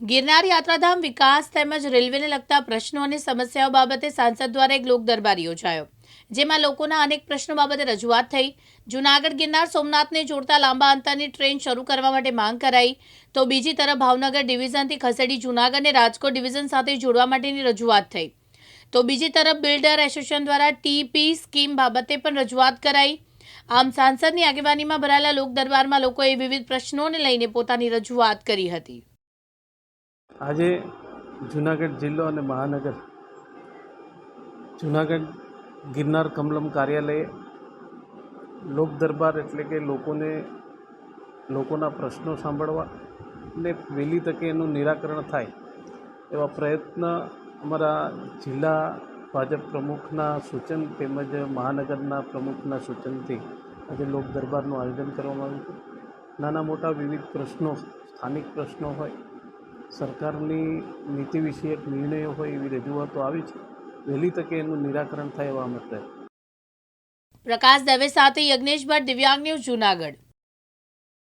ગિરનાર યાત્રાધામ વિકાસ તેમજ રેલવેને લગતા પ્રશ્નો અને સમસ્યાઓ બાબતે સાંસદ દ્વારા એક લોક દરબાર યોજાયો, જેમાં લોકોના અનેક પ્રશ્નો બાબતે રજૂઆત થઈ. જૂનાગઢ ગિરનાર સોમનાથને જોડતા લાંબા અંતરની ટ્રેન શરૂ કરવા માટે માંગ કરાઈ. તો બીજી તરફ ભાવનગર ડિવિઝનથી ખસેડી જૂનાગઢને રાજકોટ ડિવિઝન સાથે જોડવા માટેની રજૂઆત થઈ. તો બીજી તરફ બિલ્ડર એસોસિએશન દ્વારા ટીપી સ્કીમ બાબતે પણ રજૂઆત કરાઈ. આમ સાંસદની આગેવાનીમાં ભરાયેલા લોક દરબારમાં લોકોએ વિવિધ પ્રશ્નોને લઈને પોતાની રજૂઆત કરી હતી. આજે જુનાગઢ જિલ્લો અને મહાનગર, જુનાગઢ ગિરનાર કમલમ કાર્યાલયે લોક દરબાર એટલે કે લોકોને, લોકોના પ્રશ્નો સાંભળવા અને વહેલી તકે એનું નિરાકરણ થાય એવા પ્રયત્ન અમારા જિલ્લા ભાજપ પ્રમુખના સૂચન તેમજ મહાનગરના પ્રમુખના સૂચનથી આજે લોક દરબારનું આયોજન કરવામાં આવ્યું છે. નાના મોટા વિવિધ પ્રશ્નો, સ્થાનિક પ્રશ્નો હોય સરકારની નીતિ વિષયક નિર્ણયો હોય એવી રજૂઆતો આવી છે. વહેલી તકે એનું નિરાકરણ થાય એવા અમે પ્રકાશ દવે સાથે યજ્ઞેશ ભટ્ટ દિવ્યાંગ ન્યૂઝ જૂનાગઢ.